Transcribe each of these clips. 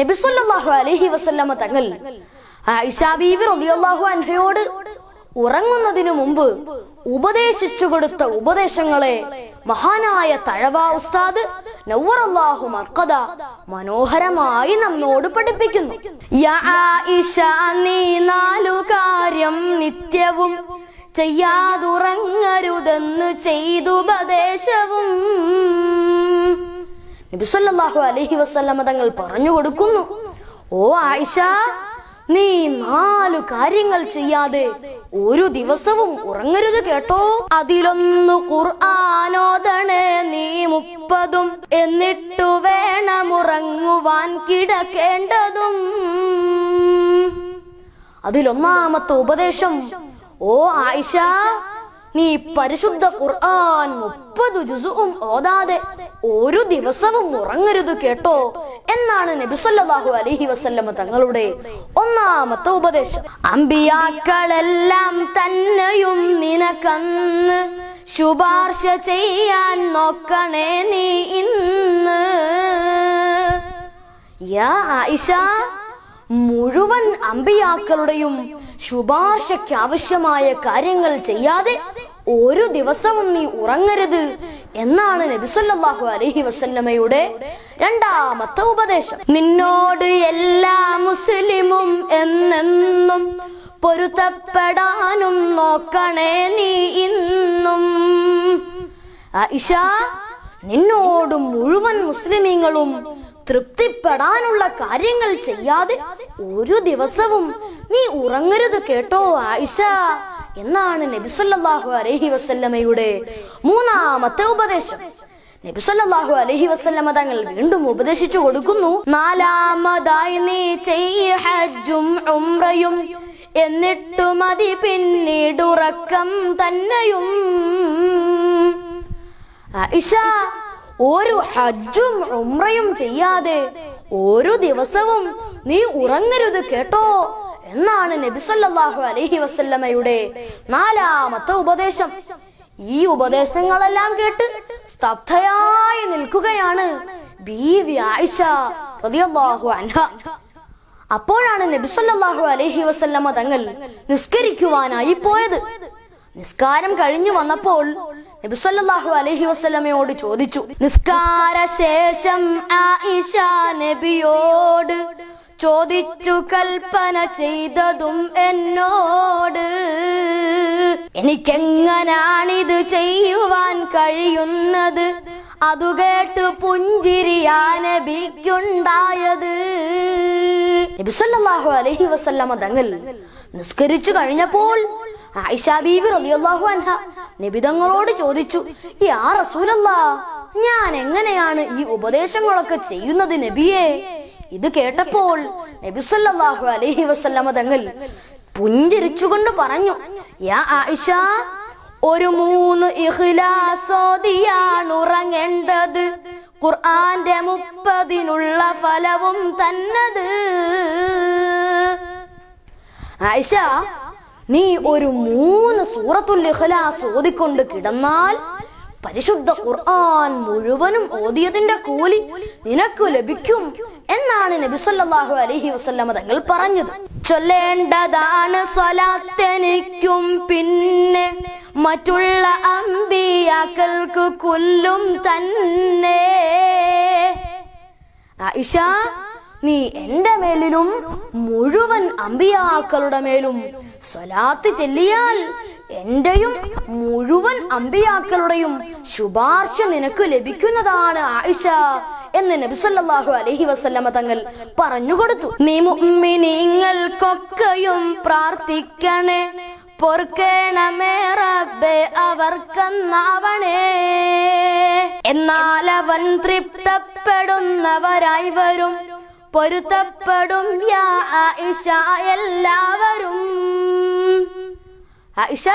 നബിസുല്ലാഹു അലൈഹി വസല്ലമ തങ്ങൾ ആയിഷാ ബീവി റളിയല്ലാഹു അൻഹയോട് ഉറങ്ങുന്നതിനു മുമ്പ് ഉപദേശിച്ചു കൊടുത്ത ഉപദേശങ്ങളെ മഹാനായ തഴവ ഉസ്താദ് നവ്വറല്ലാഹു മർക്കദ മനോഹരമായി നമ്മോട് പഠിപ്പിക്കുന്നു. നീ നാലു കാര്യം നിത്യവും ചെയ്യാതുറങ്ങരുതെന്നു ചെയ്തുപദേശവും. നബി അലഹി വസല്ലമ തങ്ങൾ പറഞ്ഞു കൊടുക്കുന്നു. ഓ ആയിഷ നീ നാലു കാര്യങ്ങൾ ചെയ്യാതെ ഒരു ദിവസവും ഉറങ്ങരുത് കേട്ടോ. അതിലൊന്നു ഖുർആാനോദണേ നീ മുപ്പതും എന്നിട്ടു വേണം ഉറങ്ങുവാൻ കിടക്കേണ്ടതും. അതിലൊന്നാമത്തെ ഉപദേശം ഓ ആയിഷ നീ പരിശുദ്ധ ഖുർആൻ മുപ്പത് ജുസുവും ഓതാതെ ഒരു ദിവസവും ഉറങ്ങരുത് കേട്ടോ എന്നാണ് നബിസല്ലാഹു അലഹി വസല്ലമ തങ്ങളുടെ ഒന്നാമത്തെ ഉപദേശം. അമ്പിയാക്കളെല്ലാം തന്നെയും നിനക്കന്ന് ശുപാർശ ചെയ്യാൻ നോക്കണേ നീ ഇന്ന്. യാ ആയിഷ മുഴുവൻ അമ്പിയാക്കളുടെയും ശുപാർശയ്ക്ക് ആവശ്യമായ കാര്യങ്ങൾ ചെയ്യാതെ ഒരു ദിവസവും നീ ഉറങ്ങരുത് എന്നാണ് നബിസല്ലാഹു അലഹി വസല്ലമയുടെ രണ്ടാമത്തെ ഉപദേശം. നിന്നോട് എല്ലാ മുസ്ലിമും എന്നെന്നും പൊരുത്തപ്പെടാനും നോക്കണേ നീ ഇന്നും. ആയിഷ നിന്നോട് മുഴുവൻ മുസ്ലിമീങ്ങളും തൃപ്തിപ്പെടാനുള്ള കാര്യങ്ങൾ ചെയ്യാതെ ഒരു ദിവസവും നീ ഉറങ്ങരുത് കേട്ടോ ആയിഷ. എന്നാണ് നബിസല്ലാഹു അലഹി വസല്ലമയുടെ മൂന്നാമത്തെ ഉപദേശം. നബിസല്ലാഹു അലൈഹി വസല്ലമ തങ്ങൾ വീണ്ടും ഉപദേശിച്ചു കൊടുക്കുന്നു നാലാമതായി നീ ചെയ്യ ഹജ്ജും ഉംറയും എന്നിട്ടു മതി പിന്നീടുറക്കം തന്നെയും. ആയിഷ ഒരു ഹജ്ജും ഉമ്രയും ചെയ്യാതെ ഒരു ദിവസവും നീ ഉറങ്ങരുത് കേട്ടോ എന്നാണ് നബി അലഹി വസല്ലമയുടെ നാലാമത്തെ ഉപദേശം. ഈ ഉപദേശങ്ങളെല്ലാം കേട്ട് സ്തബ്ധയായി നിൽക്കുകയാണ് ആയിഷ റളിയല്ലാഹു അൻഹ. അപ്പോഴാണ് നബി അലഹി അലൈഹി വസല്ലമ തങ്ങൾ നിസ്കരിക്കുവാനായി പോയത്. നിസ്കാരം കഴിഞ്ഞു വന്നപ്പോൾ നബി അലഹി വസ്ലമയോട് ചോദിച്ചു നിസ്കാര ശേഷം ആയിഷ നബിയോട് ചോദിച്ചു കൽപ്പന ചെയ്തതും എന്നോട് എനിക്കെങ്ങനാണിത് ചെയ്യുവാൻ കഴിയുന്നത്? അതു കേട്ട് പുഞ്ചിരിയാ നബിക്കുണ്ടായത്. നബി സല്ലല്ലാഹു അലൈഹി വസല്ലമ തങ്ങൾ നിസ്കരിച്ചു കഴിഞ്ഞപ്പോൾ ആയിഷ ബീവി റളിയല്ലാഹു അൻഹ നബി തങ്ങളോട് ചോദിച്ചു യാ റസൂലല്ലാ ഞാൻ എങ്ങനെയാണ് ഈ ഉപദേശങ്ങളൊക്കെ ചെയ്യുന്നത് നബിയെ? ഇത് കേട്ടപ്പോൾ നബി സല്ലല്ലാഹു അലൈഹി വസല്ലമ തങ്ങൾ പുഞ്ചിരിച്ചുകൊണ്ട് പറഞ്ഞു യാ ആയിഷ ഒരു മൂന്ന് ഇഖ്ലാസോദിയാണ് ഉറങ്ങേണ്ടത്. ഖുർആന്റെ മുപ്പതിനുള്ള ഫലവും തന്നത്. ആയിഷ നീ ഒരു മൂന്ന് സൂറത്തുൽ ഇഖ്ലാസ് ഓതിക്കൊണ്ട് കിടന്നാൽ പരിശുദ്ധ ഖുർആൻ മുഴുവനും ഓതിയതിന്റെ കൂലി നിനക്ക് ലഭിക്കും എന്നാണ് നബി സല്ലല്ലാഹു അലൈഹി വസല്ലമ തങ്ങൾ പറഞ്ഞത്. ചൊല്ലേണ്ടതാണ് സ്വലാത്തെനിക്കും പിന്നെ മറ്റുള്ള അമ്പിയാക്കൾക്ക് കൊല്ലും തന്നെ. ആയിഷ നീ എന്റെ മേലിലും മുഴുവൻ അമ്പിയാക്കളുടെ മേലും സ്വലാത്ത് ചെല്ലിയാൽ എന്റെയും മുഴുവൻ അമ്പിയാക്കളുടെയും ശുപാർശ നിനക്ക് ലഭിക്കുന്നതാണ് ആയിഷ എന്ന് നബി സല്ലല്ലാഹു അലൈഹി വസല്ലമ തങ്ങൾ പറഞ്ഞു കൊടുത്തു നീ മുഅ്മിനീങ്ങൾക്കൊക്കെയും പ്രാർത്ഥിക്കണേ പൊറുക്കേണമേ റബ്ബേ അവർക്കെന്നാവണേ. എന്നാൽ അവൻ തൃപ്തപ്പെടുന്നവരായി വരും. പൊരുത്തപ്പെടും എല്ലാവരും. ആയിഷ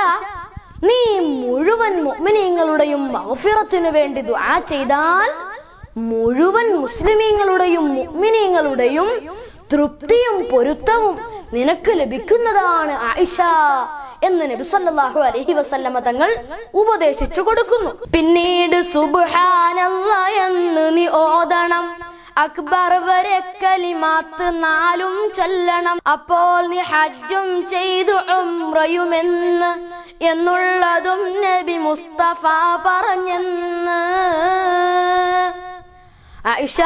നീ മുഴുവൻ മുഅ്മിനീങ്ങളുടെയും മഗ്ഫിറത്തിനു വേണ്ടി ദുആ ചെയ്താൽ മുഴുവൻ മുസ്ലിമീങ്ങളുടെയും മുഅ്മിനീങ്ങളുടെയും തൃപ്തിയും പൊരുത്തവും നിനക്ക് ലഭിക്കുന്നതാണ് ആയിഷ എന്ന് നബി സല്ലല്ലാഹു അലൈഹി വസല്ലമ തങ്ങൾ ഉപദേശിച്ചു കൊടുക്കുന്നു. പിന്നീട് സുബ്ഹാനല്ലാഹ് എന്ന് നീ ഓതണം. അക്ബർ വരെ കലിമാത്ത് നാലും ചൊല്ലണം. അപ്പോൾ നീ ഹജ്ജും ചെയ്തു ഉംറയുമെന്ന് എന്നുള്ളതും നബി മുസ്തഫ പറഞ്ഞെന്ന്. ആയിഷ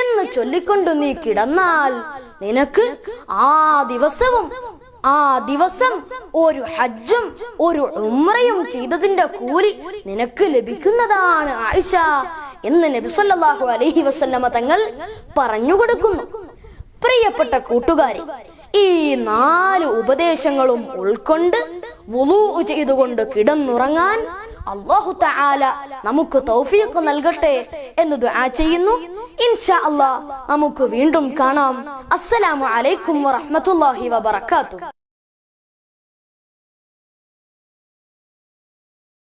എന്ന് ചൊല്ലിക്കൊണ്ട് നീ കിടന്നാൽ നിനക്ക് ആ ദിവസവും ആ ദിവസം ഒരു ഹജ്ജും ഒരു ഉമ്രയും ചെയ്തതിന്റെ കൂലി നിനക്ക് ലഭിക്കുന്നതാണ് ആയിഷ എന്ന് സല്ലല്ലാഹു അലൈഹി വസല്ലമ തങ്ങൾ പറഞ്ഞു കൊടുക്കുന്നു പ്രിയപ്പെട്ട കൂട്ടുകാരി ഈ നാല് ഉപദേശങ്ങളും ഉൾക്കൊണ്ട് വുളൂ ചെയ്തുകൊണ്ട് കിടന്നുറങ്ങാൻ അള്ളാഹു തആല നമുക്ക് തൗഫീഖ് നൽകട്ടെ എന്ന് ദുആ ചെയ്യുന്നു. ഇൻഷാ അല്ലാ നമുക്ക് വീണ്ടും കാണാം. അസ്സലാമു അലൈക്കും വറഹ്മത്തുള്ളാഹി വബറകാതുഹു.